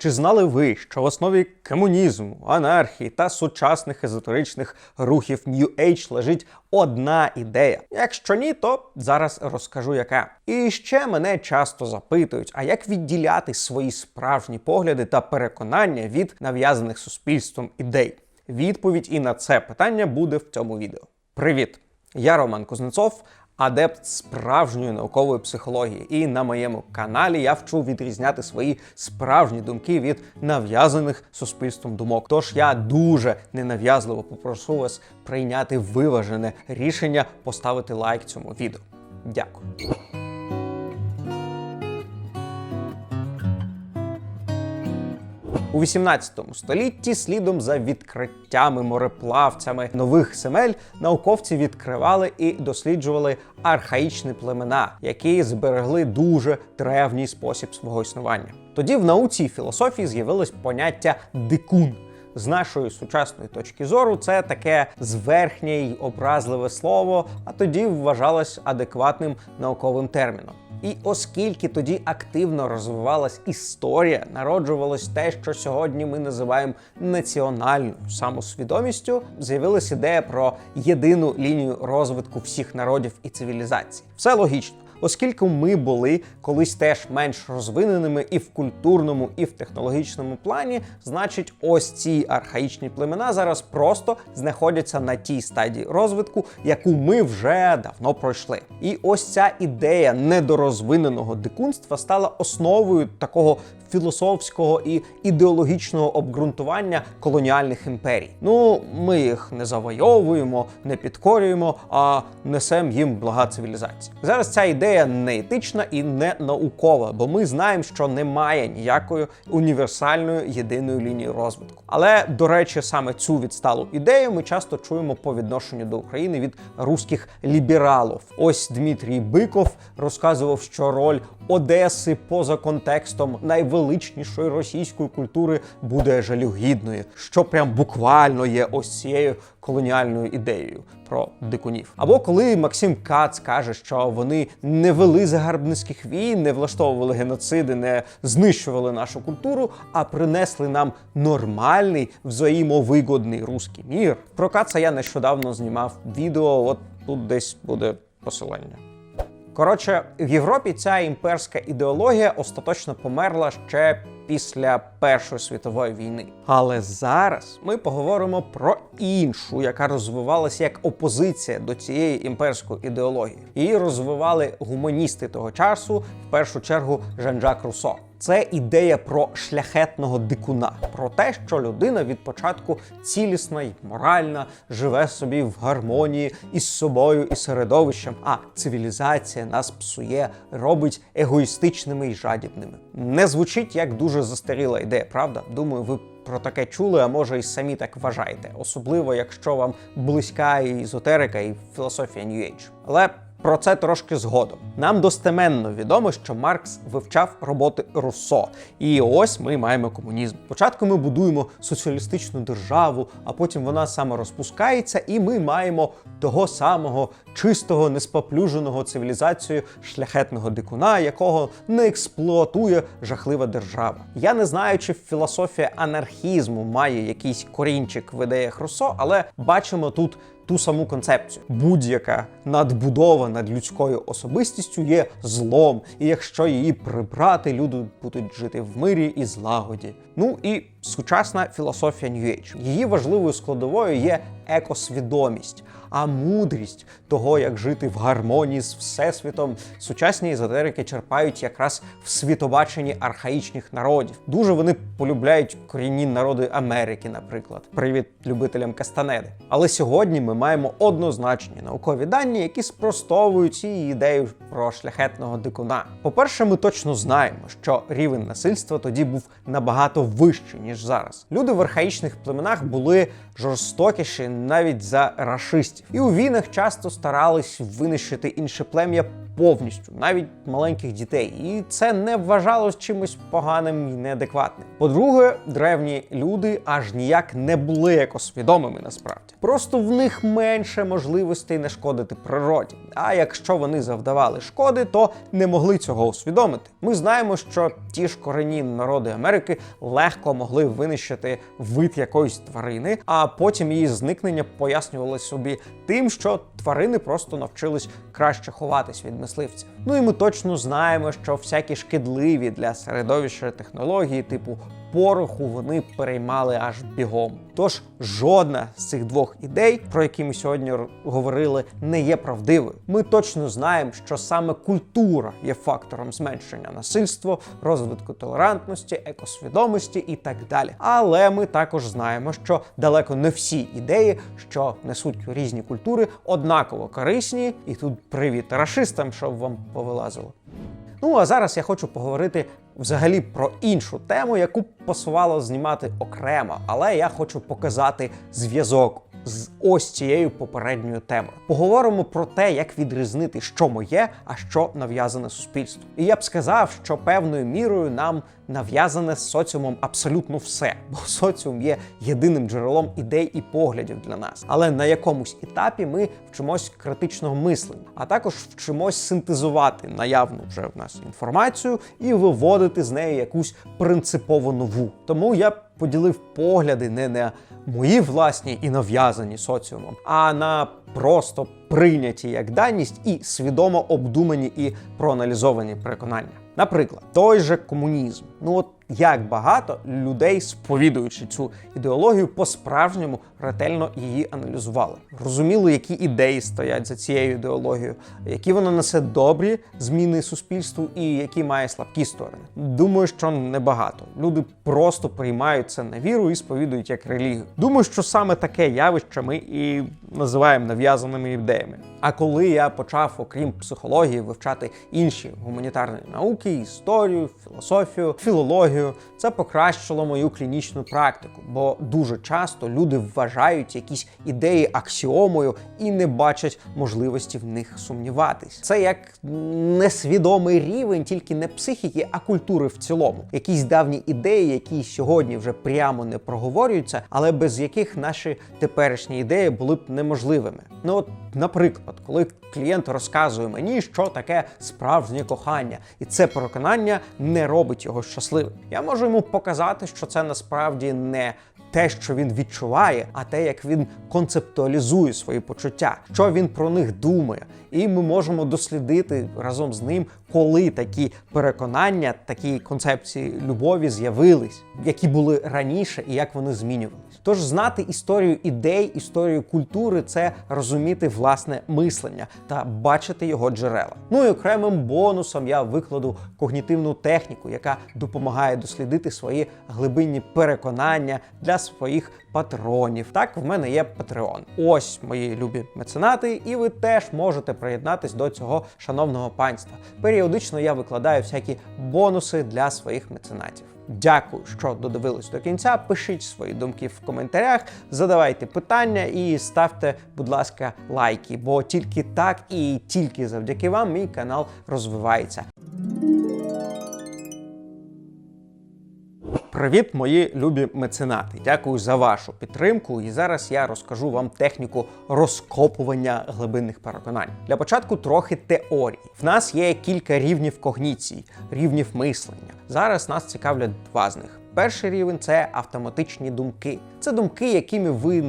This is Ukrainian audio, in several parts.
Чи знали ви, що в основі комунізму, анархії та сучасних езотеричних рухів New Age лежить одна ідея? Якщо ні, то зараз розкажу яка. І ще мене часто запитують: а як відділяти свої справжні погляди та переконання від нав'язаних суспільством ідей? Відповідь і на це питання буде в цьому відео. Привіт! Я Роман Кузнецов, адепт справжньої наукової психології. І на моєму каналі я вчу відрізняти свої справжні думки від нав'язаних суспільством думок. Тож я дуже ненав'язливо попрошу вас прийняти виважене рішення поставити лайк цьому відео. Дякую. У 18 столітті, слідом за відкриттями мореплавцями нових земель, науковці відкривали і досліджували архаїчні племена, які зберегли дуже древній спосіб свого існування. Тоді в науці і філософії з'явилось поняття дикун. З нашої сучасної точки зору, це таке зверхнє й образливе слово, а тоді вважалось адекватним науковим терміном. І оскільки тоді активно розвивалась історія, народжувалось те, що сьогодні ми називаємо національною самосвідомістю, з'явилась ідея про єдину лінію розвитку всіх народів і цивілізацій. Все логічно. Оскільки ми були колись теж менш розвиненими і в культурному, і в технологічному плані, значить, ось ці архаїчні племена зараз просто знаходяться на тій стадії розвитку, яку ми вже давно пройшли. І ось ця ідея недорозвиненого дикунства стала основою такого філософського і ідеологічного обґрунтування колоніальних імперій. Ну, ми їх не завойовуємо, не підкорюємо, а несемо їм блага цивілізації. Зараз ця ідея не етична і не наукова, бо ми знаємо, що немає ніякої універсальної єдиної лінії розвитку. Але до речі, саме цю відсталу ідею ми часто чуємо по відношенню до України від руських лібералів. Ось Дмитрій Биков розказував, що роль Одеси поза контекстом найвеличнішої російської культури буде жалюгідною, що прям буквально є ось цією колоніальною ідеєю про дикунів. Або коли Максим Кац каже, що вони не вели загарбницьких війн, не влаштовували геноциди, не знищували нашу культуру, а принесли нам нормальний взаємовигодний руський мір. Про Каца я нещодавно знімав відео. От тут десь буде посилання. Коротше, в Європі ця імперська ідеологія остаточно померла ще після Першої світової війни. Але зараз ми поговоримо про іншу, яка розвивалася як опозиція до цієї імперської ідеології. Її розвивали гуманісти того часу, в першу чергу Жан-Жак Руссо. Це ідея про шляхетного дикуна, про те, що людина від початку цілісна й моральна, живе собі в гармонії із собою і середовищем. А цивілізація нас псує, робить егоїстичними й жадібними. Не звучить як дуже застаріла ідея, правда? Думаю, ви. Про таке чули, а може і самі так вважаєте, особливо якщо вам близька і езотерика, і філософія New Age. Але про це трошки згодом. Нам достеменно відомо, що Маркс вивчав роботи Руссо. І ось ми маємо комунізм. Спочатку ми будуємо соціалістичну державу, а потім вона саме розпускається, і ми маємо того самого чистого, неспоплюженого цивілізацією шляхетного дикуна, якого не експлуатує жахлива держава. Я не знаю, чи філософія анархізму має якийсь корінчик в ідеях Руссо, але бачимо тут ту саму концепцію. Будь-яка надбудова над людською особистістю є злом, і якщо її прибрати, люди будуть жити в мирі і злагоді. Ну і сучасна філософія New Age. Її важливою складовою є екосвідомість. А мудрість того, як жити в гармонії з всесвітом, сучасні езотерики черпають якраз в світобаченні архаїчних народів. Дуже вони полюбляють корінні народи Америки, наприклад. Привіт любителям Кастанеди. Але сьогодні ми маємо однозначні наукові дані, які спростовують ці ідеї про шляхетного дикуна. По-перше, ми точно знаємо, що рівень насильства тоді був набагато вищий ніж зараз. Люди в архаїчних племенах були жорстокіші навіть за рашистів. І у війнах часто старались винищити інше плем'я повністю, навіть маленьких дітей, і це не вважалось чимось поганим і неадекватним. По-друге, древні люди аж ніяк не були екосвідомими насправді. Просто в них менше можливостей не шкодити природі. А якщо вони завдавали шкоди, то не могли цього усвідомити. Ми знаємо, що ті ж корені народи Америки легко могли винищити вид якоїсь тварини, а потім її зникнення пояснювали собі тим, що тварини просто навчились краще ховатись від мисливців. Ну і ми точно знаємо, що всякі шкідливі для середовища технології, типу пороху, вони переймали аж бігом. Тож жодна з цих двох ідей, про які ми сьогодні говорили, не є правдивою. Ми точно знаємо, що саме культура є фактором зменшення насильства, розвитку толерантності, екосвідомості і так далі. Але ми також знаємо, що далеко не всі ідеї, що несуть різні культури, однаково корисні. І тут привіт рашистам, щоб вам повилазило. Ну а зараз я хочу поговорити взагалі про іншу тему, яку посувало знімати окремо, але я хочу показати зв'язок з ось цією попередньою темою. Поговоримо про те, як відрізнити, що моє, а що нав'язане суспільству. І я б сказав, що певною мірою нам нав'язане соціумом абсолютно все, бо соціум є єдиним джерелом ідей і поглядів для нас. Але на якомусь етапі ми вчимось критичного мислення, а також вчимось синтезувати наявну вже в нас інформацію і виводити з неї якусь принципово нову. Тому я поділив погляди не на мої власні і нав'язані соціумом, а на просто прийняті як даність і свідомо обдумані і проаналізовані переконання. Наприклад, той же комунізм. Ну от як багато людей, сповідуючи цю ідеологію, по-справжньому ретельно її аналізували. Розуміли, які ідеї стоять за цією ідеологією, які вона несе добрі зміни суспільству і які має слабкі сторони. Думаю, що небагато. Люди просто приймають це на віру і сповідують як релігію. Думаю, що саме таке явище ми і називаємо нав'язаними ідеями. А коли я почав, окрім психології, вивчати інші гуманітарні науки, історію, філософію, філологію, це покращило мою клінічну практику, бо дуже часто люди вважають якісь ідеї аксіомою і не бачать можливості в них сумніватись. Це як несвідомий рівень, тільки не психіки, а культури в цілому. Якісь давні ідеї, які сьогодні вже прямо не проговорюються, але без яких наші теперішні ідеї були б неможливими. Ну от, наприклад, коли клієнт розказує мені, що таке справжнє кохання, і це переконання не робить його щасливим. Я можу йому показати, що це насправді не те, що він відчуває, а те, як він концептуалізує свої почуття, що він про них думає. І ми можемо дослідити разом з ним, коли такі переконання, такі концепції любові з'явились, які були раніше і як вони змінювались. Тож знати історію ідей, історію культури це розуміти власне мислення та бачити його джерела. Ну і окремим бонусом я викладу когнітивну техніку, яка допомагає дослідити свої глибинні переконання для своїх патронів. Так, в мене є Patreon. Ось мої любі меценати, і ви теж можете приєднатись до цього шановного панства. Періодично я викладаю всякі бонуси для своїх меценатів. Дякую, що додивились до кінця. Пишіть свої думки в коментарях, задавайте питання і ставте, будь ласка, лайки, бо тільки так і тільки завдяки вам мій канал розвивається. Привіт, мої любі меценати! Дякую за вашу підтримку. І зараз я розкажу вам техніку розкопування глибинних переконань. Для початку трохи теорії. В нас є кілька рівнів когніції, рівнів мислення. Зараз нас цікавлять два з них. Перший рівень це автоматичні думки. Це думки, якими ви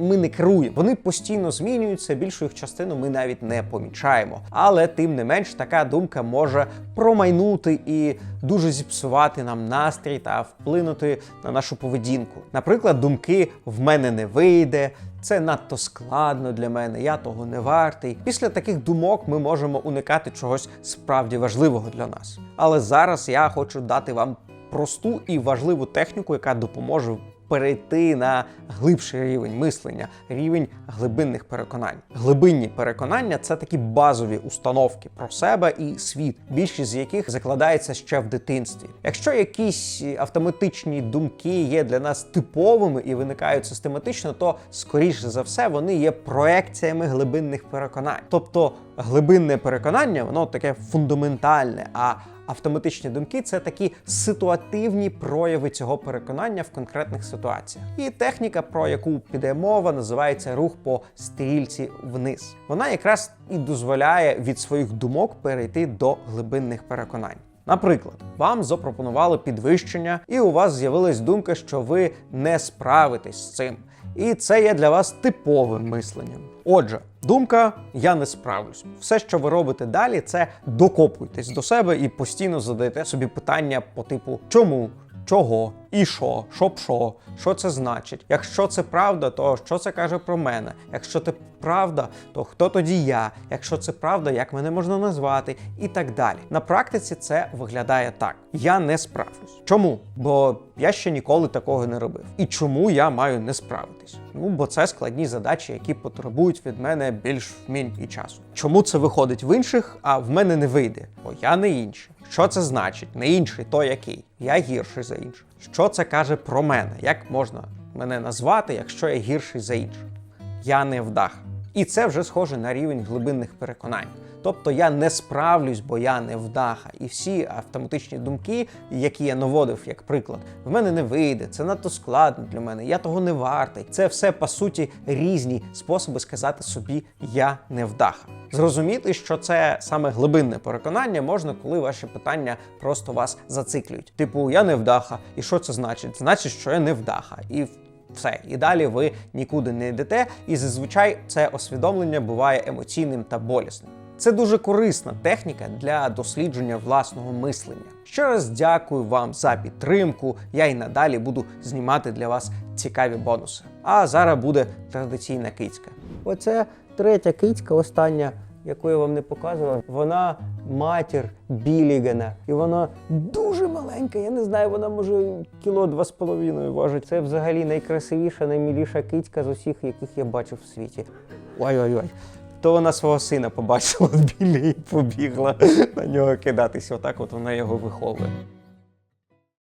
ми не керуємо. Вони постійно змінюються, більшу їх частину ми навіть не помічаємо. Але тим не менш, така думка може промайнути і дуже зіпсувати нам настрій та вплинути на нашу поведінку. Наприклад, думки в мене не вийде. Це надто складно для мене, я того не вартий. Після таких думок ми можемо уникати чогось справді важливого для нас. Але зараз я хочу дати вам просту і важливу техніку, яка допоможе перейти на глибший рівень мислення, рівень глибинних переконань. Глибинні переконання це такі базові установки про себе і світ, більшість з яких закладається ще в дитинстві. Якщо якісь автоматичні думки є для нас типовими і виникають систематично, то скоріше за все вони є проекціями глибинних переконань. Тобто глибинне переконання, воно таке фундаментальне. а Автоматичні думки це такі ситуативні прояви цього переконання в конкретних ситуаціях. І техніка, про яку піде мова, називається рух по стрільці вниз. Вона якраз і дозволяє від своїх думок перейти до глибинних переконань. Наприклад, вам запропонували підвищення, і у вас з'явилась думка, що ви не справитесь з цим. І це є для вас типовим мисленням. Отже, думка я не справлюсь. Все, що ви робите далі, це докопуйтесь до себе і постійно задаєте собі питання по типу чому, чого, і що, щоб що, що це значить. Якщо це правда, то що це каже про мене? Якщо це правда, то хто тоді я? Якщо це правда, як мене можна назвати? І так далі. На практиці це виглядає так: я не справлюсь. Чому? Бо я ще ніколи такого не робив. І чому я маю не справитись? Ну бо це складні задачі, які потребують від мене більш вмінь і часу. Чому це виходить в інших, а в мене не вийде? Бо я не інший. Що це значить? Не інший, то який? Я гірший за інших. Що це каже про мене? Як можна мене назвати, якщо я гірший за інших? Я не вдах. І це вже схоже на рівень глибинних переконань. Тобто я не справлюсь, бо я не вдаха. І всі автоматичні думки, які я наводив як приклад, в мене не вийде, це надто складно для мене, я того не вартий. Це все по суті різні способи сказати собі я не вдаха. Зрозуміти, що це саме глибинне переконання можна, коли ваші питання просто вас зациклюють. Типу, я не вдаха, і що це значить? Значить, що я не вдаха. І все, і далі ви нікуди не йдете, і зазвичай це освідомлення буває емоційним та болісним. Це дуже корисна техніка для дослідження власного мислення. Ще раз дякую вам за підтримку. Я і надалі буду знімати для вас цікаві бонуси. А зараз буде традиційна кицька. Оце третя кицька, остання, яку я вам не показував. Вона матір Білігана. І вона дуже маленька. Я не знаю, вона може кіло два з половиною важить. Це взагалі найкрасивіша, найміліша кицька з усіх, яких я бачив в світі. Ой-ой-ой. То вона свого сина побачила в білі і побігла на нього кидатись. Отак от вона його виховує.